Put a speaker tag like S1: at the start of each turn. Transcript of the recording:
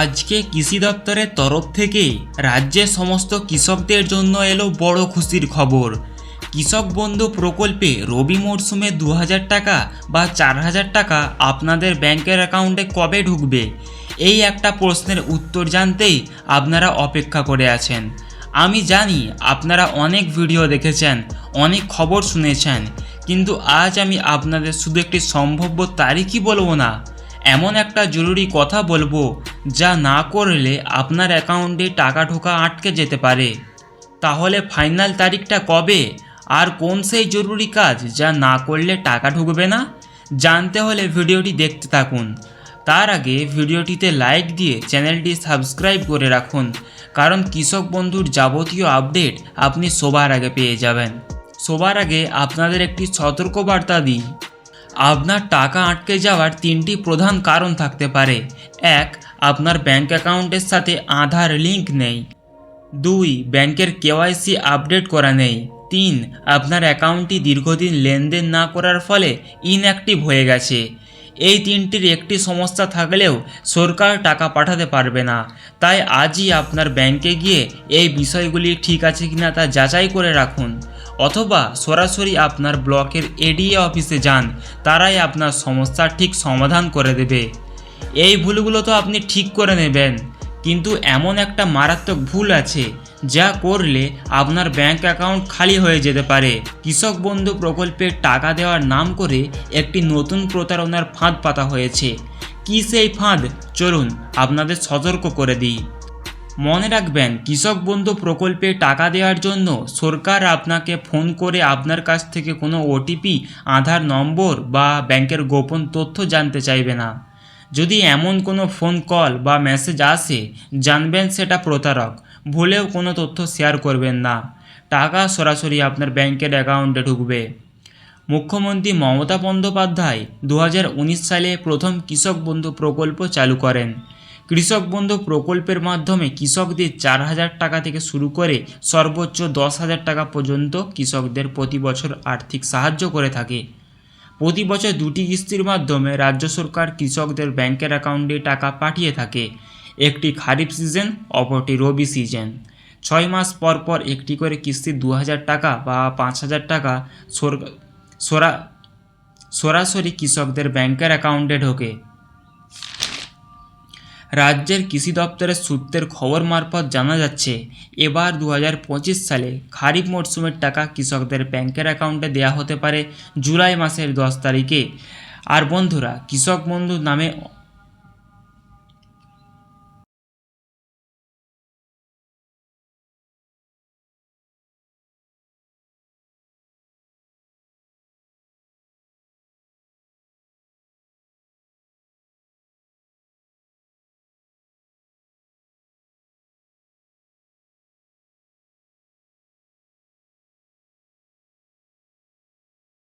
S1: আজকে কৃষি দপ্তরের তরফ থেকে রাজ্যের সমস্ত কৃষকদের জন্য এলো বড় খুশির খবর। কৃষক বন্ধু প্রকল্পে রবি মরশুমে দু হাজার টাকা বা চার হাজার টাকা আপনাদের ব্যাংকের অ্যাকাউন্টে কবে ঢুকবে? এই একটা প্রশ্নের উত্তর জানতেই আপনারা অপেক্ষা করে আছেন। আমি জানি আপনারা অনেক ভিডিও দেখেছেন, অনেক খবর শুনেছেন, কিন্তু আজ আমি আপনাদের শুধু একটি সম্ভাব্য তারিখই বলব না, এমন একটা জরুরি কথা বলব যা না করলে আপনার অ্যাকাউন্টে টাকা ঢোকা আটকে যেতে পারে। তাহলে ফাইনাল তারিখটা কবে? আর কোন সেই জরুরি কাজ যা না করলে টাকা ঢুকবে না? জানতে হলে ভিডিওটি দেখতে থাকুন। তার আগে ভিডিওটিতে লাইক দিয়ে চ্যানেলটি সাবস্ক্রাইব করে রাখুন, কারণ কৃষক বন্ধুর যাবতীয় আপডেট আপনি সবার আগে পেয়ে যাবেন। সবার আগে আপনাদের একটি সতর্কবার্তা দিই। আপনার টাকা আটকে যাওয়ার তিনটি প্রধান কারণ থাকতে পারে। এক, আপনার ব্যাঙ্ক অ্যাকাউন্টের সাথে আধার লিঙ্ক নেই। দুই, ব্যাংকের কেওয়াইসি আপডেট করা নেই। তিন, আপনার অ্যাকাউন্টটি দীর্ঘদিন লেনদেন না করার ফলে ইনঅ্যাক্টিভ হয়ে গেছে। এই তিনটির একটি সমস্যা থাকলেও সরকার টাকা পাঠাতে পারবে না। তাই আজই আপনার ব্যাংকে গিয়ে এই বিষয়গুলি ঠিক আছে কিনা তা যাচাই করে রাখুন। অথবা সরাসরি আপনার ব্লকের এডিএ অফিসে যান, তারাই আপনার সমস্যার ঠিক সমাধান করে দেবে। এই ভুলগুলো তো আপনি ঠিক করে নেবেন, কিন্তু এমন একটা মারাত্মক ভুল আছে, যা করলে আপনার ব্যাংক অ্যাকাউন্ট খালি হয়ে যেতে পারে। কৃষক বন্ধু প্রকল্পে টাকা দেওয়ার নাম করে একটি নতুন প্রতারণার ফাঁদ পাতা হয়েছে। কী সেই ফাঁদ? চলুন আপনাদের সতর্ক করে দিই। মনে রাখবেন, কৃষক বন্ধু প্রকল্পে টাকা দেওয়ার জন্য সরকার আপনাকে ফোন করে আপনার কাছ থেকে কোনো ওটিপি আধার নম্বর বা ব্যাংকের গোপন তথ্য জানতে চাইবে না। যদি এমন কোনো ফোন কল বা মেসেজ আসে, জানবেন সেটা প্রতারক। ভুলেও কোনো তথ্য শেয়ার করবেন না। টাকা সরাসরি আপনার ব্যাংকের অ্যাকাউন্টে ঢুকবে। মুখ্যমন্ত্রী মমতা বন্দ্যোপাধ্যায় দু হাজার উনিশ সালে প্রথম কৃষক বন্ধু প্রকল্প চালু করেন। কৃষক বন্ধু প্রকল্পের মাধ্যমে কৃষকদের চার হাজার টাকা থেকে শুরু করে সর্বোচ্চ দশ হাজার টাকা পর্যন্ত কৃষকদের প্রতি বছর আর্থিক সাহায্য করে থাকে। প্রতি বছর দুটি কিস্তির মাধ্যমে রাজ্য সরকার কৃষকদের ব্যাংকের অ্যাকাউন্টে টাকা পাঠিয়ে থাকে। একটি খারিফ সিজন, অপরটি রবি সিজন। ছয় মাস পর পর একটি করে কিস্তি দু হাজার টাকা বা পাঁচ হাজার টাকা সরা সরাসরি কৃষকদের ব্যাংকের অ্যাকাউন্টে ঢোকে। রাজ্যের কৃষি দপ্তরের সূত্রের খবর মারফত জানা যাচ্ছে, এবার দু হাজার পঁচিশ সালে খারিফ মরশুমের টাকা কৃষকদের ব্যাংকের অ্যাকাউন্টে দেওয়া হতে পারে জুলাই মাসের দশ তারিখে। আর বন্ধুরা, কৃষক বন্ধু নামে